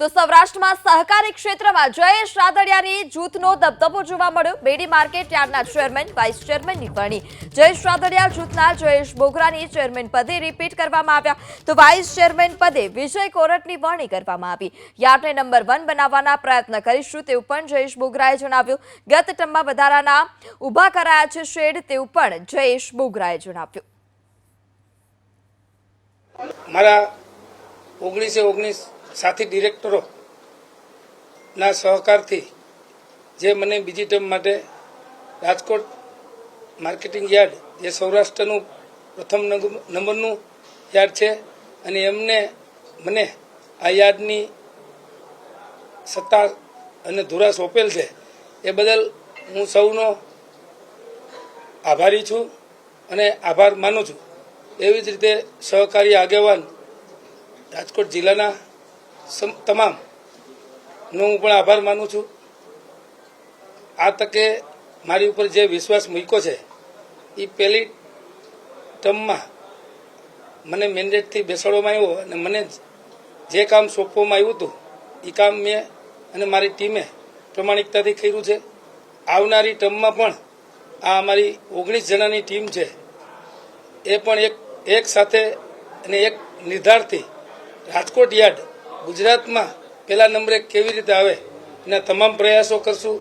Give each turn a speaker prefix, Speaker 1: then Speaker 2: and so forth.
Speaker 1: તો સૌરાષ્ટ્રમાં સહકારી ક્ષેત્રમાં જયેશ રાદડિયાની જૂથનો દબદબો જોવા મળ્યો. બેડી માર્કેટ યાર્ડના ચેરમેન, વાઇસ ચેરમેનની વરણી જયેશ રાદડિયા જૂથના જયેશ બોગરાની ચેરમેન પદે રિપીટ કરવામાં આવ્યા. તો વાઇસ ચેરમેન પદે વિજય કોરટની વરણી કરવામાં આવી. યાર્ડને નંબર વન બનાવવાના પ્રયત્ન કરીશું તેવું પણ જયેશ બોગરાએ જણાવ્યું. ગત ટર્મમાં વધારાના ઊભા કરાયા છે શેડ તેવું પણ જયેશ બોગરાએ જણાવ્યું.
Speaker 2: મારા ઓગણીસે ઓગણીસ સાથી ડિરેક્ટરો ના સહકારથી જે મને બીજી ટર્મ માટે રાજકોટ માર્કેટિંગ યાર્ડ, જે સૌરાષ્ટ્રનું પ્રથમ નંબરનું યાર્ડ છે અને એમને મને આ યાર્ડની સત્તા અને ધુરા સોંપેલ છે. એ બદલ હું સૌનો આભારી છું અને આભાર માનું છું. એવી જ રીતે સહકારી આગેવાન રાજકોટ જિલ્લાના સમ- તમામ. હું પણ આભાર માનું છું. આ તકે મારી ઉપર જે વિશ્વાસ મૂક્યો છે એ પહેલી ટર્મમાં મને મેન્ડેટથી બેસાડવામાં આવ્યો અને મને જે કામ સોંપવામાં આવ્યું હતું એ કામ મેં અને મારી ટીમે પ્રમાણિકતાથી કર્યું છે. આવનારી ટર્મમાં પણ આ અમારી ઓગણીસ જણાની ટીમ છે. એ પણ એક એક સાથે અને એક નિર્ધારથી રાજકોટ યાર્ડ ગુજરાતમાં પહેલા નંબરે કેવી રીતે આવે એના તમામ પ્રયાસો કરશું.